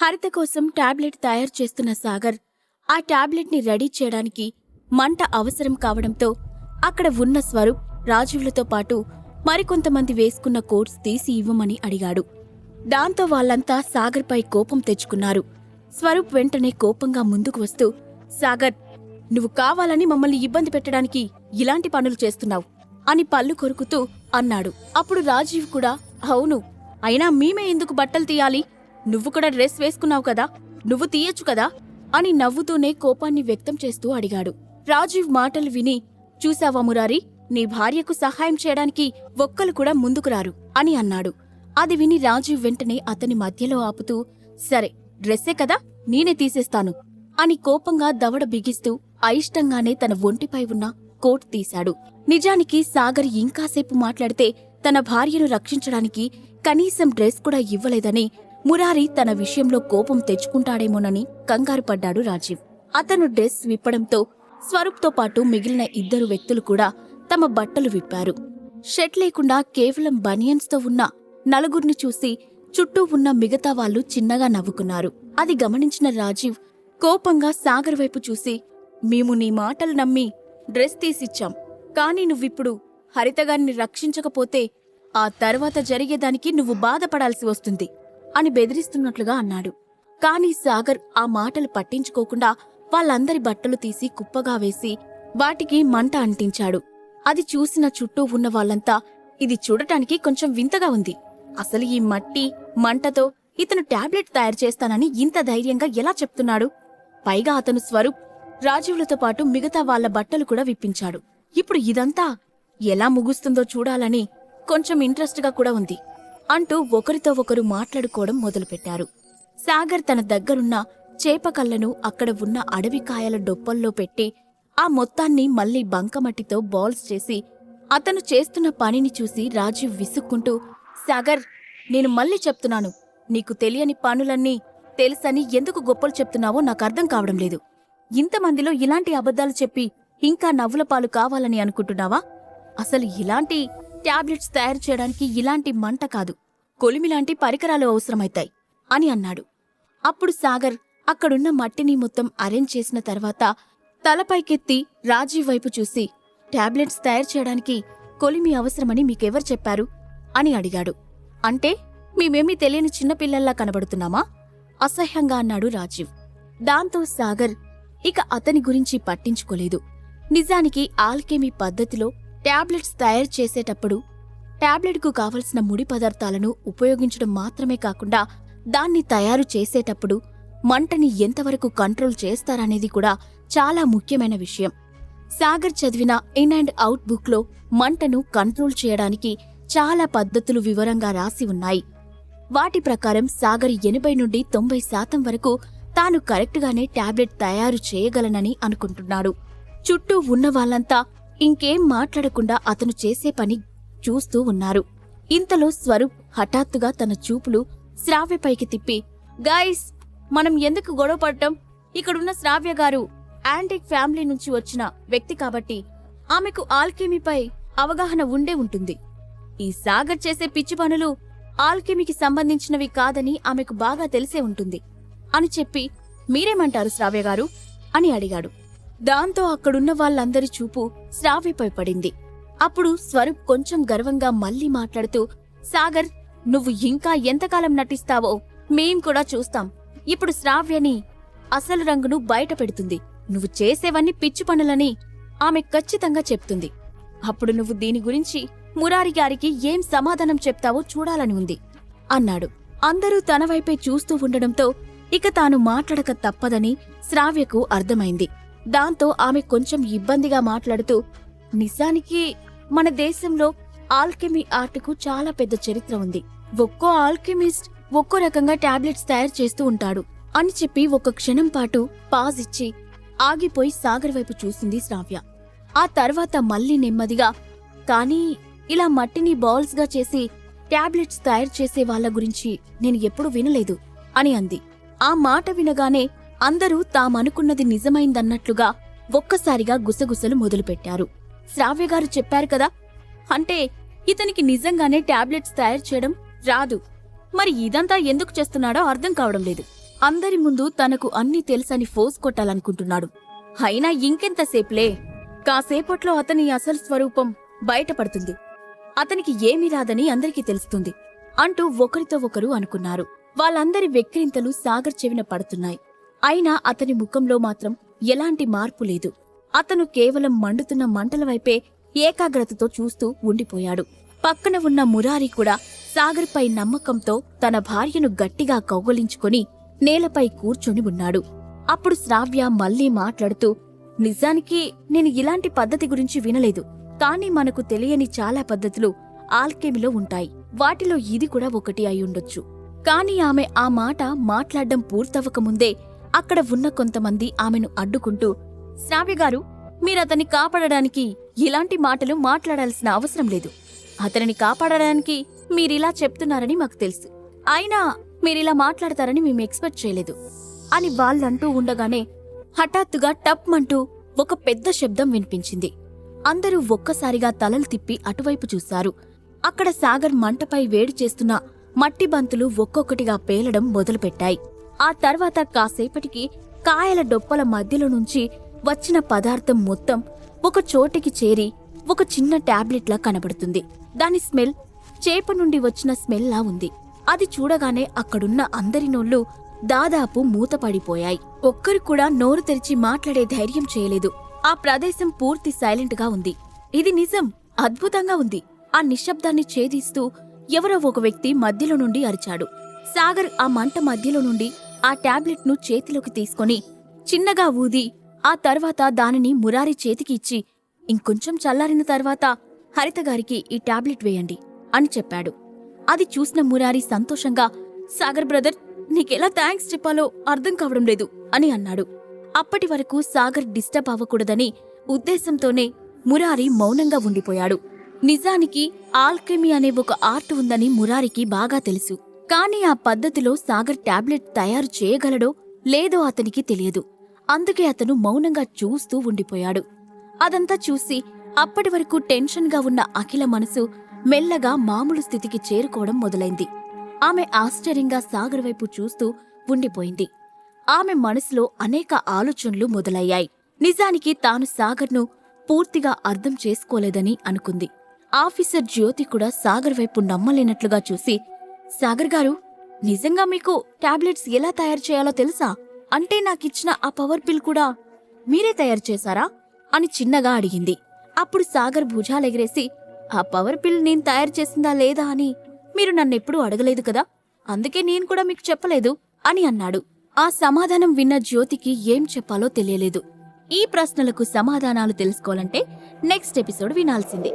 హరిత కోసం టాబ్లెట్ తయారు చేస్తున్న సాగర్ ఆ టాబ్లెట్ని రెడీ చేయడానికి మంట అవసరం కావడంతో అక్కడ ఉన్న స్వరూప్ రాజీవ్లతో పాటు మరికొంతమంది వేసుకున్న కోట్స్ తీసి ఇవ్వమని అడిగాడు. దాంతో వాళ్ళంతా సాగర్పై కోపం తెచ్చుకున్నారు. స్వరూప్ వెంటనే కోపంగా ముందుకు వస్తూ సాగర్ నువ్వు కావాలని మమ్మల్ని ఇబ్బంది పెట్టడానికి ఇలాంటి పనులు చేస్తున్నావు అని పళ్ళు కొరుకుతూ అన్నాడు. అప్పుడు రాజీవ్ కూడా అవును అయినా మేమే ఎందుకు బట్టలు తీయాలి? నువ్వు కూడా డ్రెస్ వేసుకున్నావు కదా నువ్వు తీయొచ్చు కదా అని నవ్వుతూనే కోపాన్ని వ్యక్తం చేస్తూ అడిగాడు. రాజీవ్ మాటలు విని చూసావా మురారి నీ భార్యకు సహాయం చేయడానికి ఒక్కలు కూడా ముందుకు రారు అని అన్నాడు. అది విని రాజీవ్ వెంటనే అతని మధ్యలో ఆపుతూ సరే డ్రెస్సే కదా నేనే తీసేస్తాను అని కోపంగా దవడ బిగిస్తూ అయిష్టంగానే తన ఒంటిపై ఉన్న కోట్ తీశాడు. నిజానికి సాగర్ ఇంకాసేపు మాట్లాడితే తన భార్యను రక్షించడానికి కనీసం డ్రెస్ కూడా ఇవ్వలేదని మురారి తన విషయంలో కోపం తెచ్చుకుంటాడేమోనని కంగారు పడ్డాడు రాజీవ్. అతను డ్రెస్ విప్పడంతో స్వరూప్తో పాటు మిగిలిన ఇద్దరు వ్యక్తులు కూడా తమ బట్టలు విప్పారు. షర్ట్ లేకుండా కేవలం బనియన్స్తో ఉన్న నలుగురిని చూసి చుట్టూ ఉన్న మిగతా వాళ్ళు చిన్నగా నవ్వుకున్నారు. అది గమనించిన రాజీవ్ కోపంగా సాగర్ వైపు చూసి మేము నీ మాటలు నమ్మి డ్రెస్ తీసిచ్చాం. కానీ నువ్విప్పుడు హరితగాన్ని రక్షించకపోతే ఆ తర్వాత జరిగేదానికి నువ్వు బాధపడాల్సి వస్తుంది. అని బెదిరిస్తున్నట్లుగా అన్నాడు. కాని సాగర్ ఆ మాటలు పట్టించుకోకుండా వాళ్ళందరి బట్టలు తీసి కుప్పగా వేసి వాటికి మంట అంటించాడు. అది చూసిన చుట్టూ ఉన్న వాళ్ళంతా ఇది చూడటానికి కొంచెం వింతగా ఉంది. అసలు ఈ మట్టి మంటతో ఇతను టాబ్లెట్ తయారు చేస్తానని ఇంత ధైర్యంగా ఎలా చెప్తున్నాడు? పైగా అతను స్వరూప్ రాజీవులతో పాటు మిగతా వాళ్ళ బట్టలు కూడా విప్పించాడు. ఇప్పుడు ఇదంతా ఎలా ముగుస్తుందో చూడాలని కొంచెం ఇంట్రెస్ట్గా కూడా ఉంది. అంటూ ఒకరితో ఒకరు మాట్లాడుకోవడం మొదలుపెట్టారు. సాగర్ తన దగ్గరున్న చేపకళ్ళను అక్కడ ఉన్న అడవి కాయల డొప్పల్లో పెట్టి ఆ మొత్తాన్ని మళ్ళీ బంకమట్టితో బాల్స్ చేసి అతను చేస్తున్న పనిని చూసి రాజీవ్ విసుక్కుంటూ సాగర్ నేను మళ్ళీ చెప్తున్నాను. నీకు తెలియని పనులన్నీ తెలుసని ఎందుకు గొప్పలు చెప్తున్నావో నాకు అర్థం కావడం లేదు. ఇంతమందిలో ఇలాంటి అబద్ధాలు చెప్పి ఇంకా నవ్వుల పాలు కావాలని అనుకుంటున్నావా? అసలు ఇలాంటి టాబ్లెట్స్ తయారు చేయడానికి ఇలాంటి మంట కాదు. కొలిమిలాంటి పరికరాలు అవసరమైతాయి అని అన్నాడు. అప్పుడు సాగర్ అక్కడున్న మట్టిని మొత్తం అరేంజ్ చేసిన తర్వాత తలపైకెత్తి రాజీవ్ వైపు చూసి టాబ్లెట్స్ తయారు చేయడానికి కొలిమి అవసరమని మీకెవరు చెప్పారు? అని అడిగాడు. అంటే మేమేమీ తెలియని చిన్నపిల్లల్లా కనబడుతున్నామా? అసహ్యంగా అన్నాడు రాజీవ్. దాంతో సాగర్ ఇక అతని గురించి పట్టించుకోలేదు. నిజానికి ఆల్కెమీ పద్ధతిలో టాబ్లెట్స్ తయారు చేసేటప్పుడు టాబ్లెట్కు కావలసిన ముడి పదార్థాలను ఉపయోగించడం మాత్రమే కాకుండా దాన్ని తయారు చేసేటప్పుడు మంటని ఎంతవరకు కంట్రోల్ చేస్తారనేది కూడా చాలా ముఖ్యమైన విషయం. సాగర్ చదివిన ఇన్ అండ్ అవుట్ బుక్లో మంటను కంట్రోల్ చేయడానికి చాలా పద్ధతులు వివరంగా రాసి ఉన్నాయి. వాటి ప్రకారం సాగర్ ఎనభై నుండి తొంభై శాతం వరకు తాను కరెక్ట్గానే టాబ్లెట్ తయారు చేయగలనని అనుకుంటున్నాడు. చుట్టూ ఉన్న వాళ్ళంతా ఇంకేం మాట్లాడకుండా అతను చేసే పని చూస్తూ ఉన్నారు. ఇంతలో స్వరూప్ హఠాత్తుగా తన చూపులు శ్రావ్యపైకి తిప్పి గాయస్ మనం ఎందుకు గొడవ పడటం? ఇక్కడున్న శ్రావ్య గారు యాంటిక్ ఫ్యామిలీ నుంచి వచ్చిన వ్యక్తి కాబట్టి ఆమెకు ఆల్కెమీపై అవగాహన ఉండే ఉంటుంది. ఈ సాగర్ చేసే పిచ్చి పనులు ఆల్కెమీకి సంబంధించినవి కాదని ఆమెకు బాగా తెలిసే ఉంటుంది అని చెప్పి మీరేమంటారు శ్రావ్య గారు? అని అడిగాడు. దాంతో అక్కడున్న వాళ్ళందరి చూపు శ్రావ్యపై పడింది. అప్పుడు స్వరూప్ కొంచెం గర్వంగా మళ్ళీ మాట్లాడుతూ సాగర్ నువ్వు ఇంకా ఎంతకాలం నటిస్తావో మేం కూడా చూస్తాం. ఇప్పుడు శ్రావ్యని అసలు రంగును బయట పెడుతుంది. నువ్వు చేసేవన్నీ పిచ్చి పనులని ఆమె ఖచ్చితంగా చెప్తుంది. అప్పుడు నువ్వు దీని గురించి మురారి గారికి ఏం సమాధానం చెప్తావో చూడాలని ఉంది అన్నాడు. అందరూ తన వైపే చూస్తూ ఉండడంతో ఇక తాను మాట్లాడక తప్పదని శ్రావ్యకు అర్థమైంది. దాంతో ఆమె కొంచెం ఇబ్బందిగా మాట్లాడుతూ నిజానికి మన దేశంలో ఆల్కెమీ ఆర్ట్కు చాలా పెద్ద చరిత్ర ఉంది. ఒక్కో ఆల్కెమిస్ట్ ఒక్కో రకంగా టాబ్లెట్స్ తయారు చేస్తూ ఉంటాడు అని చెప్పి ఒక క్షణం పాటు పాజ్ ఇచ్చి ఆగిపోయి సాగర్ వైపు చూసింది శ్రావ్య. ఆ తర్వాత మళ్ళీ నెమ్మదిగా కానీ ఇలా మట్టిని బాల్స్గా చేసి టాబ్లెట్స్ తయారు చేసే వాళ్ళ గురించి నేను ఎప్పుడూ వినలేదు అని అంది. ఆ మాట వినగానే అందరూ తామనుకున్నది నిజమైందన్నట్లుగా ఒక్కసారిగా గుసగుసలు మొదలుపెట్టారు. శ్రావ్యగారు చెప్పారు కదా అంటే ఇతనికి నిజంగానే టాబ్లెట్స్ తయారు చేయడం రాదు. మరి ఇదంతా ఎందుకు చేస్తున్నాడో అర్థం కావడం లేదు. అందరి ముందు తనకు అన్నీ తెలుసని ఫోజ్ కొట్టాలనుకుంటున్నాడు. అయినా ఇంకెంతసేపులే కాసేపట్లో అతని అసలు స్వరూపం బయటపడుతుంది. అతనికి ఏమీ రాదని అందరికీ తెలుస్తుంది అంటూ ఒకరితో ఒకరు అనుకున్నారు. వాళ్ళందరి వెక్కిరింతలు సాగర్ చెవిన పడుతున్నాయి. అయినా అతని ముఖంలో మాత్రం ఎలాంటి మార్పు లేదు. అతను కేవలం మండుతున్న మంటల వైపే ఏకాగ్రతతో చూస్తూ ఉండిపోయాడు. పక్కన ఉన్న మురారి కూడా సాగర్పై నమ్మకంతో తన భార్యను గట్టిగా కౌగలించుకొని నేలపై కూర్చొని ఉన్నాడు. అప్పుడు శ్రావ్య మళ్ళీ మాట్లాడుతూ నిజానికి నేను ఇలాంటి పద్ధతి గురించి వినలేదు. కానీ మనకు తెలియని చాలా పద్ధతులు ఆల్కెమిలో ఉంటాయి. వాటిలో ఇది కూడా ఒకటి అయి ఉండొచ్చు. కాని ఆమె ఆ మాట మాట్లాడ్డం పూర్తవకముందే అక్కడ ఉన్న కొంతమంది ఆమెను అడ్డుకుంటూ శ్రావ్యగారు మీరతన్ని కాపాడడానికి ఇలాంటి మాటలు మాట్లాడాల్సిన అవసరం లేదు. అతనిని కాపాడడానికి మీరిలా చెప్తున్నారని మాకు తెలుసు. అయినా మీరిలా మాట్లాడతారని మేము ఎక్స్పెక్ట్ చేయలేదు. అని వాళ్ళంటూ ఉండగానే హఠాత్తుగా టప్మంటూ ఒక పెద్ద శబ్దం వినిపించింది. అందరూ ఒక్కసారిగా తలలు తిప్పి అటువైపు చూశారు. అక్కడ సాగర్ మంటపై వేడి చేస్తున్న మట్టి బంతులు ఒక్కొక్కటిగా పేలడం మొదలుపెట్టాయి. ఆ తర్వాత కాసేపటికి కాయల డొప్పల మధ్యలో నుంచి వచ్చిన పదార్థం మొత్తం ఒక చోటికి చేరి ఒక చిన్న టాబ్లెట్లా కనబడుతుంది. దాని స్మెల్ చేప నుండి వచ్చిన స్మెల్లా ఉంది. అది చూడగానే అక్కడున్న అందరి నోళ్ళు దాదాపు మూతపడిపోయాయి. ఒక్కరు కూడా నోరు తెరిచి మాట్లాడే ధైర్యం చేయలేదు. ఆ ప్రదేశం పూర్తి సైలెంట్గా ఉంది. ఇది నిజం. అద్భుతంగా ఉంది. ఆ నిశ్శబ్దాన్ని ఛేదిస్తూ ఎవరో ఒక వ్యక్తి మధ్యలో నుండి అరిచాడు. సాగర్ ఆ మంట మధ్యలో నుండి ఆ టాబ్లెట్ను చేతిలోకి తీసుకొని చిన్నగా ఊది ఆ తర్వాత దానిని మురారి చేతికి ఇచ్చి ఇంకొంచెం చల్లారిన తర్వాత హరితగారికి ఈ టాబ్లెట్ వేయండి అని చెప్పాడు. అది చూసిన మురారి సంతోషంగా సాగర్ బ్రదర్ నీకెలా థ్యాంక్స్ చెప్పాలో అర్థం కావడం లేదు అని అన్నాడు. అప్పటి వరకు సాగర్ డిస్టర్బ్ అవ్వకూడదని ఉద్దేశంతోనే మురారి మౌనంగా ఉండిపోయాడు. నిజానికి ఆల్కెమీ అనే ఒక ఆర్ట్ ఉందని మురారికి బాగా తెలుసు. కానీ ఆ పద్ధతిలో సాగర్ టాబ్లెట్ తయారు చేయగలడో లేదో అతనికి తెలియదు. అందుకే అతను మౌనంగా చూస్తూ ఉండిపోయాడు. అదంతా చూసి అప్పటి వరకు టెన్షన్గా ఉన్న అఖిల మనసు మెల్లగా మామూలు స్థితికి చేరుకోవడం మొదలైంది. ఆమె ఆశ్చర్యంగా సాగర్ వైపు చూస్తూ ఉండిపోయింది. ఆమె మనసులో అనేక ఆలోచనలు మొదలయ్యాయి. నిజానికి తాను సాగర్ను పూర్తిగా అర్థం చేసుకోలేదని అనుకుంది. ఆఫీసర్ జ్యోతి కూడా సాగర్ వైపు నమ్మలేనట్లుగా చూసి సాగర్ గారు నిజంగా మీకు టాబ్లెట్స్ ఎలా తయారు చేయాలో తెలుసా? అంటే నాకిచ్చిన ఆ పవర్ పిల్ కూడా మీరే తయారు చేశారా? అని చిన్నగా అడిగింది. అప్పుడు సాగర్ భుజాలెగిరేసి ఆ పవర్ పిల్ నేను తయారు చేసిందా లేదా అని మీరు నన్నెప్పుడూ అడగలేదు కదా? అందుకే నేను కూడా మీకు చెప్పలేదు అని అన్నాడు. ఆ సమాధానం విన్న జ్యోతికి ఏం చెప్పాలో తెలియలేదు. ఈ ప్రశ్నలకు సమాధానాలు తెలుసుకోవాలంటే నెక్స్ట్ ఎపిసోడ్ వినాల్సిందే.